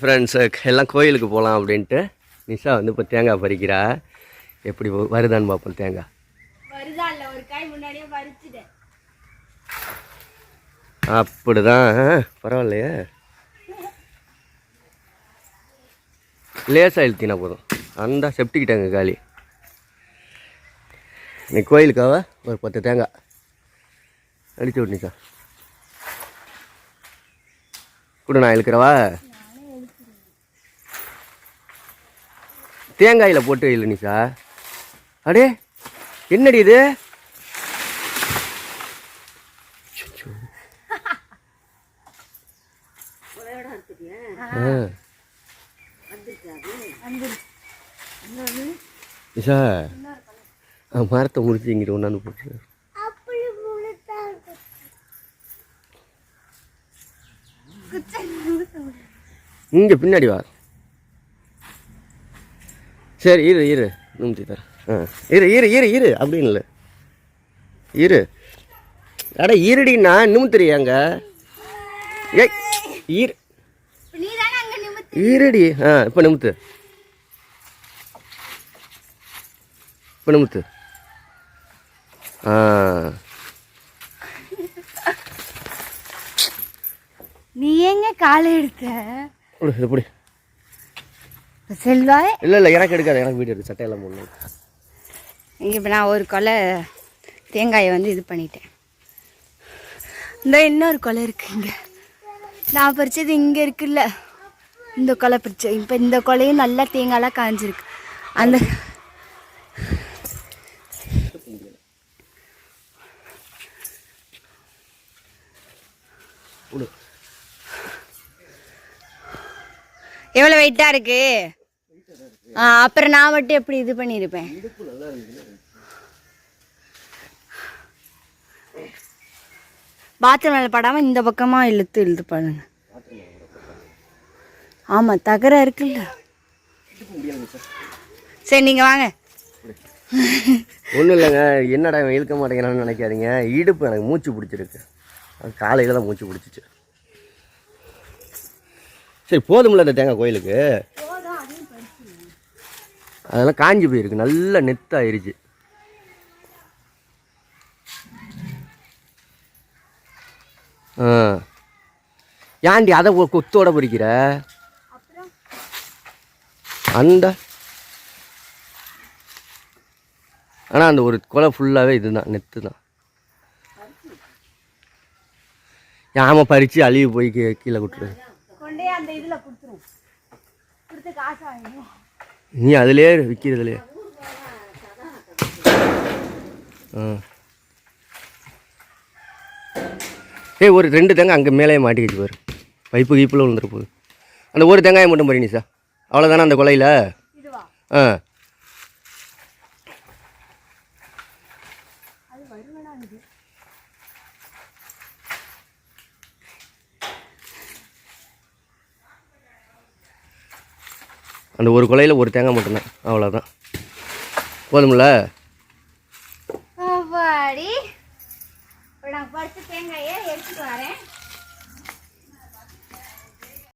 Friends எல்லாம் கோயிலுக்கு போகலாம் அப்படின்ட்டு நிஷா வந்து இப்போ தேங்காய் பறிக்கிறா. எப்படி வருதான்னு பார்ப்போம் தேங்காய். அப்படிதான் பரவாயில்லையே. லேசாக இழுத்தினா போதும். அந்த செப்டிக் டேங்கு காலி. நீ கோயிலுக்காவ? ஒரு பத்து தேங்காய். அடிச்சு விட்டுனிக்கா கூட நான் இழுக்கிறவா? தேங்காயில் போட்டு இல்லை நிஷா. அடே என்னடி இது? ஆ. நிஷா மரத்தை முடிச்சு இங்கிட்ட ஒன்றாந்து போட்டு இங்கே பின்னாடி வா. சரி இரு இரு. நிமித்தி தரேன். ஆ. இரு இரு இரு இரு. அப்படின்னு இல்லை. இரு. அட இருடின்னா நிமித்துறியாங்க? ஏய் இரு. இருடி. ஆ இப்போ நிமித்து. இப்போ நிமித்து. ஆ. நீ எங்க காலை எடுத்த? கொடு இது பிடி. செல்வாய் இல்லை இல்லை எனக்கு எடுக்காது எனக்கு வீடு இருக்குது சட்டையெல்லாம் போடணும். இங்க இப்போ நான் ஒரு கொலை தேங்காயை வந்து இது பண்ணிட்டேன். இந்த இன்னொரு கொலை இருக்கு இங்க. நான் பறிச்சது இங்க இருக்குல்ல. இந்த கொலை பறிச்சேன் இப்போ இந்த கொலையும் நல்லா தேங்காய்லாம் காஞ்சிருக்கு. அந்த எவ்வளோ வெயிட்டாக இருக்கு ஆ அப்புறம் நான் மட்டும் எப்படி இது பண்ணியிருப்பேன்? பாத்ரூம் மேலே படாமல் இந்த பக்கமாக இழுத்து இழுத்து பாருங்க. ஆமாம் தகர இருக்குல்ல. சரி நீங்கள் வாங்க. ஒன்றும் இல்லைங்க. என்னடா இழுக்க மாட்டேங்கிறான்னு நினைக்காதீங்க. இடுப்பு எனக்கு மூச்சு பிடிச்சிருக்கு. காலையில் தான் மூச்சு பிடிச்சிச்சு. சரி போதும்ல இந்த தேங்காய் கோயிலுக்கு. அதெல்லாம் காஞ்சி போயிருக்கு. நல்ல நெத்தாயிருச்சு. ஆ. ஏன்டி அதை கொத்தோட பிடிக்கிற அந்த? ஆனால் அந்த ஒரு கொலை ஃபுல்லாகவே இதுதான் நெத்து தான் யாம பறித்து அழுகி போய் கீழே விட்டுரு நீ அதிலே விற்கிறதுலே ஆ. ஏய் ஒரு ரெண்டு தேங்காய் அங்கே மேலேயே மாட்டிக்கிச்சு பாரு. பைப்பு கீப்பில் விழுந்துரு போகுது அந்த ஒரு தேங்காயை மட்டும் பறி சார் அவ்வளோதானே அந்த கொலையில்? ஆ அது வருவனா இது அந்த ஒரு குலையில் ஒரு தேங்காய் மட்டும்தான். அவ்வளோதான் போதும்ல? அப்பாடி நான் பறிச்ச தேங்காயை எடுத்துட்டு வரேன்.